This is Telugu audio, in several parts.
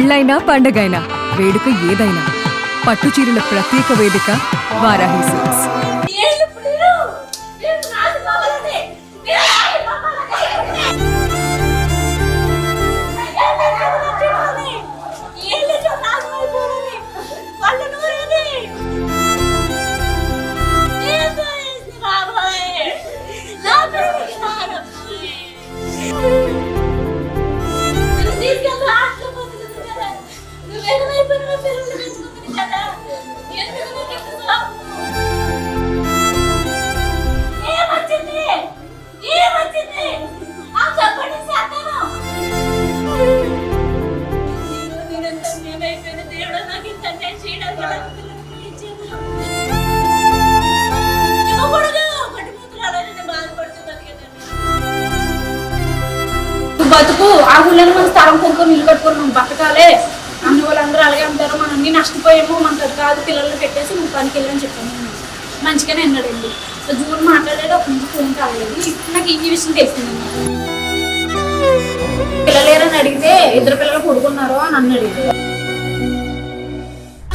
పెళ్ళైనా పండగైనా వేడుక ఏదైనా పట్టు చీరల ప్రత్యేక వేదిక వారాహి సిల్క్స్. పట్టుకొని మనం బతకాలే. అన్ని వాళ్ళందరూ అలాగే అంటారు మనం అన్ని నష్టపోయాము మనకు అది కాదు పిల్లల్ని పెట్టేసి నువ్వు పనికి వెళ్ళని చెప్పాను నేను. మంచిగానే అన్నాడండి సో జూన్ మాట్లాడాడు ఒక ముందు ఫోన్ కాలేదు. నాకు ఈ విషయం తెలిసింది పిల్లలేరని అడిగితే ఇద్దరు పిల్లలు కొడుకున్నారు అని అన్నాడు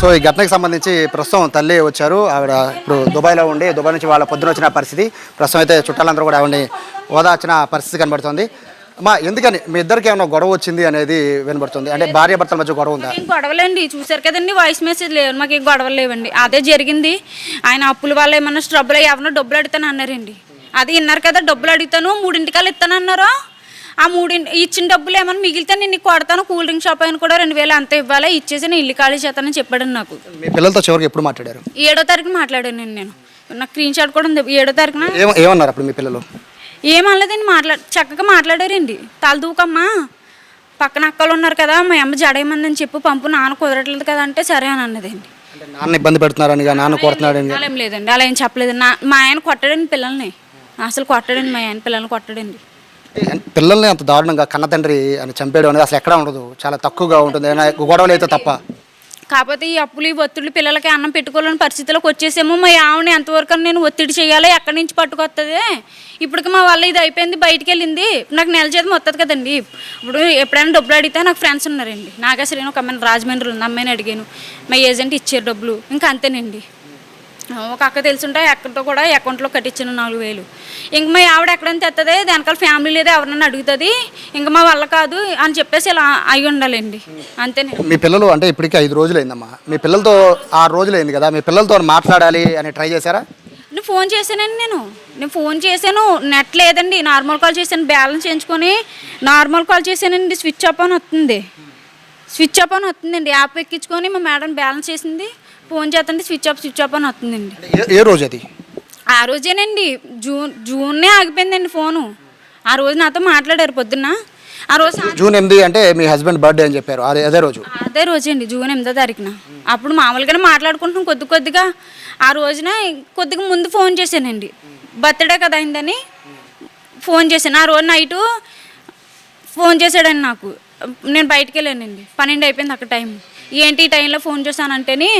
సో ఈ ఘటనకు సంబంధించి ప్రస్తుతం తల్లి వచ్చారు. ఆవిడ ఇప్పుడు దుబాయ్లో ఉండి దుబాయ్ నుంచి వాళ్ళ పొద్దున వచ్చిన పరిస్థితి. ప్రస్తుతం అయితే చుట్టాలందరూ కూడా ఆవిడని ఓదార్చిన పరిస్థితి కనబడుతుంది. అమ్మా ఎందుకని? మీ ఇద్దరికి ఏమైనా గొడవ వచ్చింది అనేది వినబడుతుంది. అంటే భార్య భర్తల మధ్య గొడవ ఉందా? ఏం గొడవలేండి. చూసారు కదండి వాయిస్ మెసేజ్ లేవు. మాకు ఏం గొడవలు లేవండి. అదే జరిగింది. ఆయన అప్పుల వల్ల ఏమన్నా స్ట్రబ్బులు ఎవరినో డబ్బులు అడుగుతాను అన్నారండి. అది విన్నారు కదా డబ్బులు అడుగుతాను మూడింటికల్లా ఇస్తాను అన్నారు? ఆ మూడింటి ఇచ్చిన డబ్బులు ఏమన్నా మిగిలితే నేను నీకు కొడతాను కూల్ డ్రింక్ షాప్ అయిన కూడా రెండు వేలు అంత ఇవ్వాలి? ఇచ్చేసి నేను ఇల్లు ఖాళీ చేస్తానని చెప్పాడు నాకు. మీ పిల్లలతో చివరికి ఎప్పుడు మాట్లాడారు? ఏడో తారీఖున మాట్లాడాను నేను. నాకు స్క్రీన్ షాట్ కూడా ఉంది. ఏడో తారీఖున? ఏమ ఏమన్నారు అప్పుడు మీ పిల్లలు? ఏమనలేదండి మాట్లా చక్కగా మాట్లాడారండి. తల దూకమ్మా. పక్కన అక్కలు ఉన్నారు కదా మా అమ్మ జడేయమందని చెప్పు పంపు నాన్న కుదరట్లేదు కదా అంటే సరే అని అన్నదండి. నాన్న ఇబ్బంది పెడుతున్నారని నాన్న కొడుతున్నాడని అలా ఏం లేదండి అలా ఏం చెప్పలేదు. నా మా ఆయన కొట్టాడండి పిల్లల్ని. అసలు కొట్టాడండి మా ఆయన పిల్లల్ని కొట్టాడండి. పిల్లల్ని అంత దారుణంగా కన్న తండ్రి అని చంపేయడం అనేది అసలు ఎక్కడా ఉండదు. చాలా తక్కువగా ఉంటుంది. గొడవలు అయితే తప్ప. కాకపోతే ఈ అప్పులు ఈ ఒత్తిడి పిల్లలకి అన్నం పెట్టుకోలేని పరిస్థితుల్లోకి వచ్చేసేమో. మా ఆవిడని ఎంతవరకు నేను ఒత్తిడి చేయాలి? ఎక్కడి నుంచి పట్టుకొస్తుంది ఇప్పటికి మా వల్ల ఇది అయిపోయింది బయటికి వెళ్ళింది. నాకు నెల జీతం వస్తుంది కదండి. ఇప్పుడు ఎప్పుడైనా డబ్బులు అడిగితే నాకు ఫ్రెండ్స్ ఉన్నారండి. నాగేశ్వరి ఒక అమ్మాయిని రాజమండ్రి ఉంది. అమ్మాయిని అడిగాను. మా ఏజెంట్ ఇచ్చారు డబ్బులు. ఇంకా అంతేనండి. ఒక అక్క తెలుసుంటే అక్కతో కూడా అకౌంట్లో కట్టించాను నాలుగు వేలు. ఇంక మా ఆవిడ ఎక్కడైనా తెస్తుంది వెనకాల ఫ్యామిలీ లేదా ఎవరన్నా అడుగుతుంది ఇంకా మా వల్ల కాదు అని చెప్పేసి ఇలా అయి ఉండాలండి. అంతేనే. మీ పిల్లలు అంటే ఇప్పటికీ ఐదు రోజులు అయిందమ్మా మీ పిల్లలతో ఆరు రోజులు అయింది కదా మీ పిల్లలతో మాట్లాడాలి అని ట్రై చేశారా? నేను ఫోన్ చేశానండి నేను. నేను ఫోన్ చేశాను నెట్ లేదండి నార్మల్ కాల్ చేశాను బ్యాలెన్స్ చేయించుకొని నార్మల్ కాల్ చేశానండి స్విచ్ ఆఫ్ అని వస్తుంది స్విచ్ ఆఫ్ అని వస్తుందండి యాప్ ఎక్కించుకొని మా మేడం బ్యాలెన్స్ చేసింది. ఫోన్ చేస్తుంటే స్విచ్ ఆఫ్ స్విచ్ ఆఫ్ అని వస్తుందండి. ఏ ఏ రోజు అది ఆ రోజేనండి జూన్ జూన్నే ఆగిపోయిందండి ఫోను. ఆ రోజు నాతో మాట్లాడారు పొద్దున్న. ఆ రోజు జూన్ ఎనిమిది అంటే మీ హస్బెండ్ బర్త్డే అని చెప్పారు. అదే అదే రోజు. అదే రోజండి జూన్ ఎనిమిదో తారీఖున. అప్పుడు మామూలుగానే మాట్లాడుకుంటున్నాం కొద్ది కొద్దిగా. ఆ రోజున కొద్దిగా ముందు ఫోన్ చేశానండి. బర్త్డే కదా అయిందని ఫోన్ చేశాను. ఆ రోజు నైటు ఫోన్ చేశాడండి నాకు. నేను బయటికి వెళ్ళానండి. పన్నెండు అయిపోయింది అక్కడ టైం ఏంటి ఈ టైంలో ఫోన్ చేశానంటేని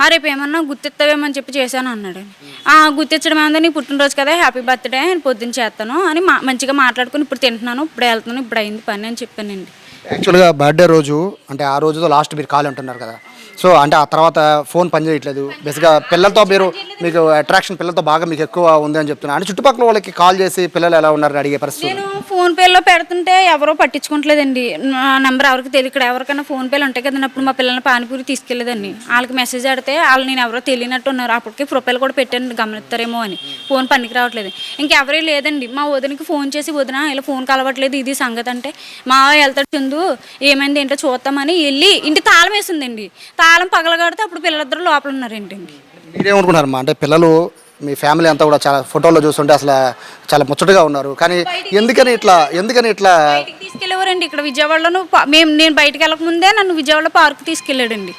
ఆ రేపు ఏమన్నా గుర్తిస్తావేమో అని చెప్పి చేశాను అన్నాడండి ఆ గుర్తించడం ఏమంటే నీ పుట్టినరోజు కదా హ్యాపీ బర్త్డే నేను పొద్దున్న చేస్తాను అని మా మంచిగా మాట్లాడుకుని ఇప్పుడు తింటున్నాను ఇప్పుడు వెళ్తున్నాను ఇప్పుడు అయింది పని అని చెప్పానండి. యాక్చువల్గా బర్త్డే రోజు అంటే ఆ రోజుతో లాస్ట్ మీరు కాల్ అంటున్నారు కదా సో అంటే ఆ తర్వాత ఫోన్ పనిచేయట్లేదు. బేసిక్గా పిల్లలతో మీరు మీకు అట్రాక్షన్ పిల్లలతో బాగా మీకు ఎక్కువ ఉంది అని చెప్తున్నారు అంటే చుట్టుపక్కల వాళ్ళకి కాల్ చేసి పిల్లలు ఎలా ఉన్నారని అడిగే పరిస్థితి నేను ఫోన్ పేలో పెడుతుంటే ఎవరో పట్టించుకోవట్లేదండి నా నెంబర్ ఎవరికి తెలియదు ఇక్కడ ఎవరికైనా ఫోన్ పేలు ఉంటాయి కదండి. అప్పుడు మా పిల్లల్ని పానీపూరి తీసుకెళ్ళేదండి వాళ్ళకి మెసేజ్ ఆడితే వాళ్ళు నేను ఎవరో తెలియనట్టు ఉన్నారు. అప్పటికి ప్రొఫైల్ కూడా పెట్టండి గమనిస్తారేమో అని. ఫోన్ పనికి రావట్లేదు. ఇంకెవరీ లేదండి. మా వదినకి ఫోన్ చేసి వదిన ఇలా ఫోన్ కలవట్లేదు. ఇది సంగతి అంటే మా వెళ్తాడు చందు. ఏమైంది? ఏంటో చూద్దామని వెళ్ళి ఇంటి తాళం వేసిందండి. తాళం పగలగడితే అప్పుడు పిల్లలిద్దరు లోపల ఉన్నారేంటండి మీరేమనుకుంటారమ్మా అంటే పిల్లలు మీ ఫ్యామిలీ అంతా కూడా చాలా ఫోటోల్లో చూస్తుంటే అసలు చాలా ముచ్చటగా ఉన్నారు. కానీ ఎందుకని ఇట్లా ఎందుకని ఇట్లా తీసుకెళ్ళేవారండి ఇక్కడ విజయవాడలోను పా- మేము నేను బయటికి వెళ్ళక ముందే నన్ను విజయవాడలో పార్క్ తీసుకెళ్ళాడండి.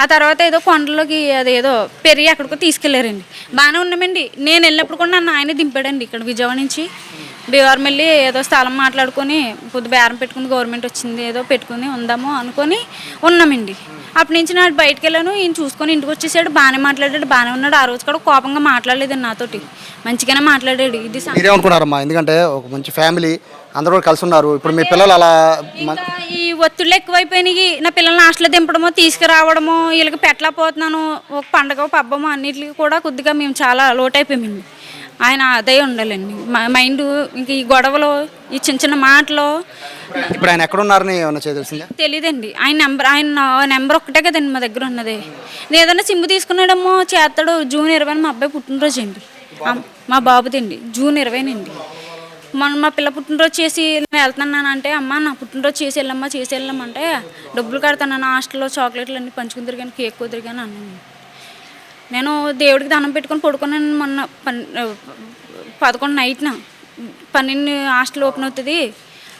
ఆ తర్వాత ఏదో కొండలోకి అదేదో పెరిగి ఎక్కడికో తీసుకెళ్ళారండి. బాగానే ఉన్నామండి. నేను వెళ్ళినప్పుడు కూడా నన్ను ఆయన దింపాడండి ఇక్కడ విజయవాడ నుంచి. బీవారం వెళ్ళి ఏదో స్థలం మాట్లాడుకొని పొద్దు బేరం పెట్టుకుని గవర్నమెంట్ వచ్చింది ఏదో పెట్టుకుని ఉందాము అనుకొని ఉన్నామండి. అప్పటి నుంచి నాడు బయటకు వెళ్ళాను ఈయన చూసుకొని ఇంటికి వచ్చేసాడు బాగానే మాట్లాడాడు బాగానే ఉన్నాడు. ఆ రోజు కూడా కోపంగా మాట్లాడలేదండి నాతోటి. మంచిగానే మాట్లాడాడు. ఇది మీరేమనుకున్నారమ్మా? ఎందుకంటే ఒక మంచి ఫ్యామిలీ అందరూ కలిసి ఉన్నారు. ఇప్పుడు మీ పిల్లలు అలా ఈ ఒత్తిళ్ళు ఎక్కువైపోయినాయి. నా పిల్లల్ని హాస్టల్లో దింపడమో తీసుకురావడమో వీళ్ళకి పెట్టలేకపోతున్నాను ఒక పండగ పబ్బమో అన్నిటికి కూడా కొద్దిగా మేము చాలా లోటు అయిపోయామండి ఆయన అదే ఉండాలండి. మ- మైండ్ ఇంక ఈ గొడవలు ఈ చిన్న చిన్న మాటలు ఇప్పుడు ఆయన ఎక్కడున్నారని ఏమన్నా తెలిసిందా? తెలియదండి ఆయన నెంబర్ ఆయన నెంబర్ ఒక్కటే కదండి మా దగ్గర ఉన్నది. నేను ఏదైనా సిమ్ తీసుకున్నాడేమో చేస్తాడు జూన్ ఇరవై మా అబ్బాయి పుట్టినరోజు అండి. మా బాబుదండి జూన్ ఇరవైనండి. మొన్న మా పిల్ల పుట్టినరోజు చేసి నేను వెళ్తున్నాను అంటే అమ్మ నా పుట్టినరోజు చేసి వెళ్ళమ్మా చేసి వెళ్ళామంటే డబ్బులు కడతాను హాస్టల్లో చాక్లెట్లు అన్నీ పంచుకుందరు కానీ కేక్ కుదిరి కానీ అన్నాను. నేను దేవుడికి దండం పెట్టుకొని పడుకున్నాను మొన్న పన్ పదకొండు నైట్న. పన్నెండు హాస్టల్ ఓపెన్ అవుతుంది.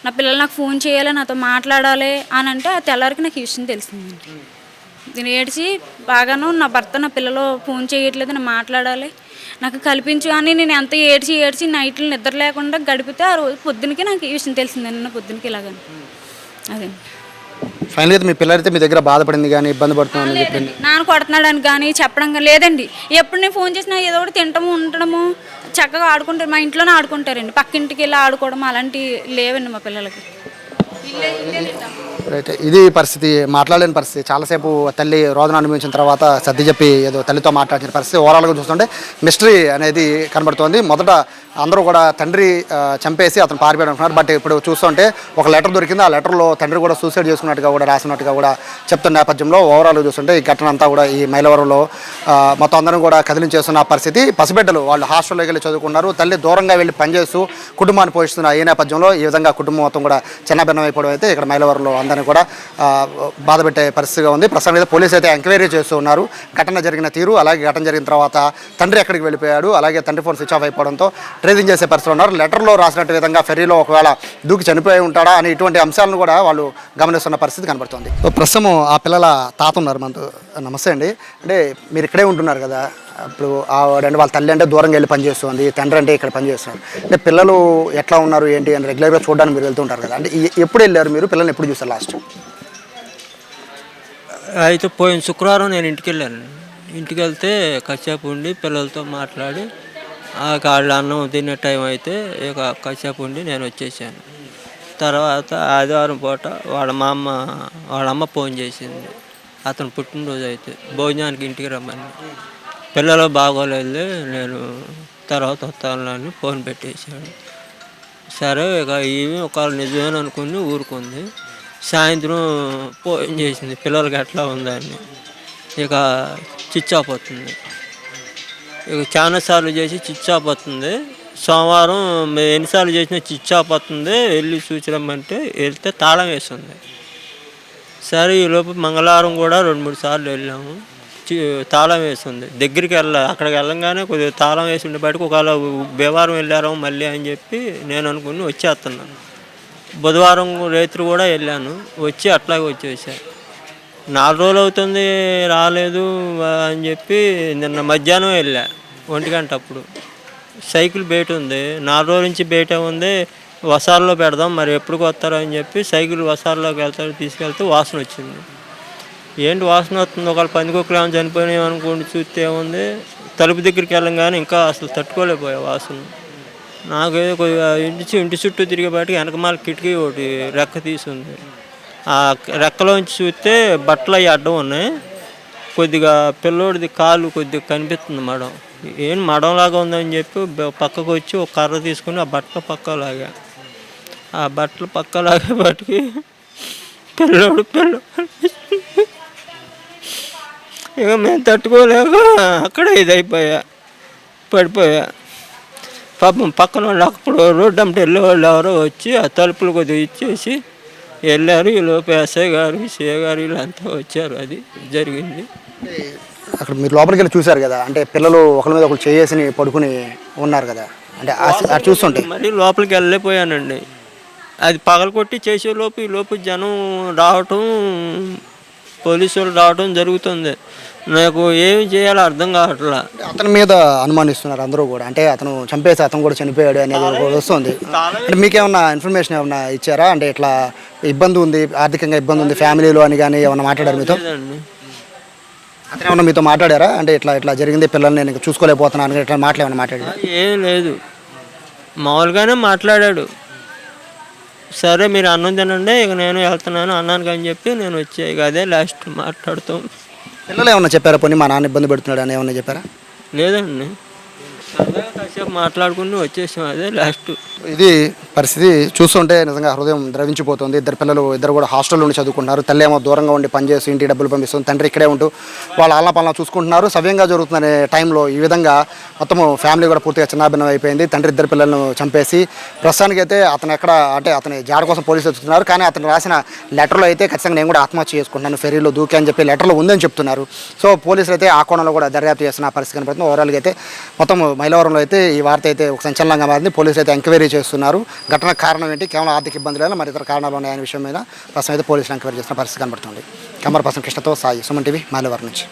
నా పిల్లలు నాకు ఫోన్ చేయాలి నాతో మాట్లాడాలి అని అంటే ఆ తెల్లారికి నాకు ఈ విషయం తెలిసిందండి నేను ఏడ్చి బాగాను నా భర్త నా పిల్లలు ఫోన్ చేయట్లేదు నేను మాట్లాడాలి. నాకు కల్పించు అని నేను ఎంత ఏడ్చి ఏడ్చి నైట్లు నిద్ర లేకుండా గడిపితే ఆ రోజు పొద్దునకి నాకు ఈ విషయం తెలిసిందండి నా పొద్దునకి ఇలాగని. అదే. ఫైనల్ అయితే మీ పిల్లలైతే మీ దగ్గర బాధపడింది కానీ ఇబ్బంది పడుతుందని చెప్పింది నాన్న కొడుతున్నాడని కానీ చెప్పడం కానీ లేదండి. ఎప్పుడు నేను ఫోన్ చేసినా ఏదో ఒకటి తినటము ఉండటము చక్కగా ఆడుకుంటారు. మా ఇంట్లోనే ఆడుకుంటారండి. పక్కింటికి వెళ్ళి ఆడుకోవడం అలాంటివి లేవండి మా పిల్లలకి. రైట్. ఇది పరిస్థితి మాట్లాడలేని పరిస్థితి. చాలాసేపు తల్లి రోదన అనుభవించిన తర్వాత సర్ది చెప్పి ఏదో తల్లితో మాట్లాడిన పరిస్థితి. ఓవరాల్గా చూస్తుంటే మిస్టరీ అనేది కనబడుతోంది. మొదట అందరూ కూడా తండ్రి చంపేసి అతను పారిపోయాడు అనుకున్నారు. బట్ ఇప్పుడు చూస్తుంటే ఒక లెటర్ దొరికింది. ఆ లెటర్లో తండ్రి కూడా సూసైడ్ చేసుకున్నట్టుగా కూడా రాసినట్టుగా కూడా చెప్తున్న నేపథ్యంలో ఓవరాల్గా చూస్తుంటే ఈ ఘటన అంతా కూడా ఈ మైలవరంలో మొత్తం అందరం కూడా కదిలించేస్తున్న పరిస్థితి. పసిబిడ్డలు వాళ్ళు హాస్టల్లోకి వెళ్ళి చదువుకున్నారు తల్లి దూరంగా వెళ్ళి పనిచేస్తూ కుటుంబాన్ని పోషిస్తున్న ఈ నేపథ్యంలో ఈ విధంగా కుటుంబం మొత్తం కూడా చిన్నభిన్నం అయిపోవడం అయితే ఇక్కడ మైలవరంలో అందరినీ కూడా బాధపెట్టే బాధ పెట్టే పరిస్థితిగా ఉంది. ప్రస్తుతం అయితే పోలీసు అయితే ఎంక్వైరీ చేస్తూ ఉన్నారు. ఘటన జరిగిన తీరు అలాగే ఘటన జరిగిన తర్వాత తండ్రి ఎక్కడికి వెళ్ళిపోయాడు అలాగే తండ్రి ఫోన్ స్విచ్ ఆఫ్ అయిపోవడంతో ట్రేసింగ్ చేసే పరిస్థితులు ఉన్నారు. లెటర్లో రాసినట్టు విధంగా ఫెర్రీలో ఒకవేళ దూకి చనిపోయి ఉంటాడా అని ఇటువంటి అంశాలను కూడా వాళ్ళు గమనిస్తున్న పరిస్థితి కనబడుతుంది. ప్రస్తుతం ఆ పిల్లల తాత ఉన్నారు మనతో. నమస్తే అండి. అంటే మీరు ఇక్కడే ఉంటున్నారు కదా. ఇప్పుడు ఆవిడంటే వాళ్ళ తల్లి అంటే దూరంగా వెళ్ళి పనిచేస్తుంది తండ్రి అంటే ఇక్కడ పనిచేస్తుంది అంటే పిల్లలు ఎట్లా ఉన్నారు ఏంటి అని రెగ్యులర్గా చూడడానికి మీరు వెళ్తుంటారు కదా. అంటే ఎప్పుడు వెళ్ళారు మీరు? పిల్లల్ని ఎప్పుడు చూస్తారు లాస్ట్ అయితే పోయిన శుక్రవారం నేను ఇంటికి వెళ్ళాను. ఇంటికి వెళ్తే కాసేపు ఉండి పిల్లలతో మాట్లాడి ఆ అన్నం తినే టైం అయితే ఇక కాసేపు ఉండి నేను వచ్చేసాను. తర్వాత ఆదివారం పూట వాళ్ళ మా అమ్మ వాళ్ళ అమ్మ ఫోన్ చేసింది. అతను పుట్టినరోజు అయితే. భోజనానికి ఇంటికి రమ్మని. పిల్లలు బాగోలేదు నేను తర్వాత వస్తానని ఫోన్ పెట్టేశాడు. సరే ఇక ఈమె ఒక నిజమేననుకుని అనుకుని ఊరుకుంది. సాయంత్రం ఫోన్ చేసింది పిల్లలకి ఎట్లా ఉందని. ఇక చిచ్ ఆఫ్ అవుతుంది ఇక చాలాసార్లు చేసి చిచ్ అవుతుంది సోమవారం మేము ఎన్నిసార్లు చేసినా చిచ్ అవుతుంది వెళ్ళి చూసిరమ్మంటే వెళ్తే తాళం వేస్తుంది సరే ఈలోపు మంగళవారం కూడా రెండు మూడు సార్లు వెళ్ళాము. తాళం వేస్తుంది దగ్గరికి వెళ్ళ అక్కడికి వెళ్ళంగానే కొద్దిగా తాళం వేసి ఉండే బయటకు ఒకవేళ బేవారం వెళ్ళారు మళ్ళీ అని చెప్పి నేను అనుకుని వచ్చేస్తున్నాను. బుధవారం రాత్రి కూడా వెళ్ళాను. వచ్చి అట్లాగే వచ్చేసా. నాలుగు రోజులు అవుతుంది రాలేదు అని చెప్పి నిన్న మధ్యాహ్నం వెళ్ళా ఒంటి గంట అప్పుడు. సైకిల్ బయట ఉంది. నాలుగు రోజుల నుంచి బయట ఉంది. వసాల్లో పెడదాం మరి ఎప్పుడు వస్తారో అని చెప్పి సైకిల్ వసాల్లోకి వెళ్తారు తీసుకెళ్తే వాసన వచ్చింది. ఏంటి వాసన వస్తుంది ఒకవేళ పందికొక్కలు ఏమైనా చనిపోయినాయి అనుకోండి చూస్తే ఏముంది? తలుపు దగ్గరికి వెళ్ళంగానే ఇంకా అసలు తట్టుకోలేకపోయా వాసన. నాకేదో కొద్దిగా ఇంటి ఇంటి చుట్టూ తిరిగే తిరిగేపాటికి వెనకమాల కిటికీ ఒకటి రెక్క తీసుంది. ఆ రెక్కలోంచి చూస్తే బట్టలు అవి అడ్డం ఉన్నాయి. కొద్దిగా పిల్లోడిది కాలు కొద్దిగా కనిపిస్తుంది మడం. ఏం మడంలాగా ఉందని చెప్పి పక్కకు వచ్చి ఒక కర్ర తీసుకుని ఆ బట్టలు పక్కలాగా. ఆ బట్టలు పక్కలాగే బట్టి పిల్లోడు పిల్లోడు. ఇక మేము తట్టుకోలేక అక్కడ ఇది అయిపోయా పడిపోయా. పాపం పక్కన వాళ్ళు అప్పుడు రోడ్డు అంటే వెళ్ళే వాళ్ళు ఎవరో వచ్చి ఆ తలుపులు కొద్దిగా ఇచ్చేసి వెళ్ళారు. ఈ లోపు ఎస్ఐ గారు సిఏ గారు వీళ్ళంతా వచ్చారు. అది జరిగింది. అక్కడ మీరు లోపలికి వెళ్ళి చూశారు కదా? అంటే పిల్లలు ఒకరి మీద ఒకరు చేసి పడుకుని ఉన్నారు కదా? అంటే చూస్తుంటే. మరి లోపలికి వెళ్ళిపోయానండి అది పగలకొట్టి చేసే లోపు ఈ లోపు జనం రావటం పోలీసు వాళ్ళు రావడం జరుగుతుంది. నాకు ఏమి చేయాలో అర్థం కావట్లా. అతని మీద అనుమానిస్తున్నారు అందరూ కూడా. అంటే అతను చంపేసి అతను కూడా చనిపోయాడు అనేది వస్తుంది. అంటే మీకేమన్నా ఇన్ఫర్మేషన్ ఏమన్నా ఇచ్చారా? అంటే ఇట్లా ఇబ్బంది ఉంది ఆర్థికంగా ఇబ్బంది ఉంది ఫ్యామిలీలో అని కానీ ఏమన్నా మాట్లాడారు మీతో? అతను ఏమన్నా మీతో మాట్లాడారా? అంటే ఇట్లా ఇట్లా జరిగింది పిల్లల్ని నేను చూసుకోలేకపోతున్నాను ఇట్లా మాటలు ఏమన్నా మాట్లాడారా? ఏం లేదు. మామూలుగానే మాట్లాడాడు. సరే మీరు అన్నం తినండి ఇక నేను వెళ్తున్నాను అన్నానికి అని చెప్పి నేను వచ్చే ఇక అదే లాస్ట్ మాట్లాడుతాం పిల్లలు ఏమన్నా చెప్పారా? పోనీ మా నాన్న ఇబ్బంది పెడుతున్నాడు అని ఏమన్నా చెప్పారా? లేదండి. సరదాగా కాసేపు మాట్లాడుకుని వచ్చేసాం అదే లాస్ట్ ఇది పరిస్థితి చూస్తుంటే నిజంగా హృదయం ద్రవించిపోతుంది. ఇద్దరు పిల్లలు ఇద్దరు కూడా హాస్టల్లో ఉండి చదువుకుంటున్నారు. తల్లి ఏమో దూరంగా ఉండి పనిచేసి ఇంటికి డబ్బులు పంపిస్తుంది. తండ్రి ఇక్కడే ఉంటూ వాళ్ళ ఆలన పాలన చూసుకుంటున్నారు. సవ్యంగా జరుగుతుందనే టైంలో ఈ విధంగా మొత్తం ఫ్యామిలీ కూడా పూర్తిగా చిన్నాభిన్నం అయిపోయింది. తండ్రి ఇద్దరు పిల్లలను చంపేసి ప్రస్తుతానికి అయితే అతను ఎక్కడ అంటే అతని జాడ కోసం పోలీసులు చూస్తున్నారు కానీ అతను రాసిన లెటర్లో అయితే ఖచ్చితంగా నేను కూడా ఆత్మహత్య చేసుకుంటున్నాను. ఫెరీలో దూకి అని చెప్పి లెటర్లో ఉందని చెప్తున్నారు. సో పోలీసులు అయితే ఆ కోణంలో కూడా దర్యాప్తు చేస్తున్న పరిస్థితి కనబడుతుంది ఓవరాల్గా అయితే మొత్తం మైలవరంలో అయితే ఈ వార్త అయితే ఒక సంచలనంగా మారింది. పోలీసులు అయితే ఎంక్వైరీ చేస్తున్నారు. ఘటన కారణం ఏంటి? కేవలం ఆర్థిక ఇబ్బందులు మరి ఇతర కారణాలు ఉన్నాయనే విషయం మీద ప్రస్తుతం అయితే పోలీసులు ఎంక్వైరీ చేస్తున్న పరిస్థితి కనబడుతుంది. కమర్ పర్సన్ కృష్ణతో సాయి సుమన్ టీవీ మైలవరం నుంచి.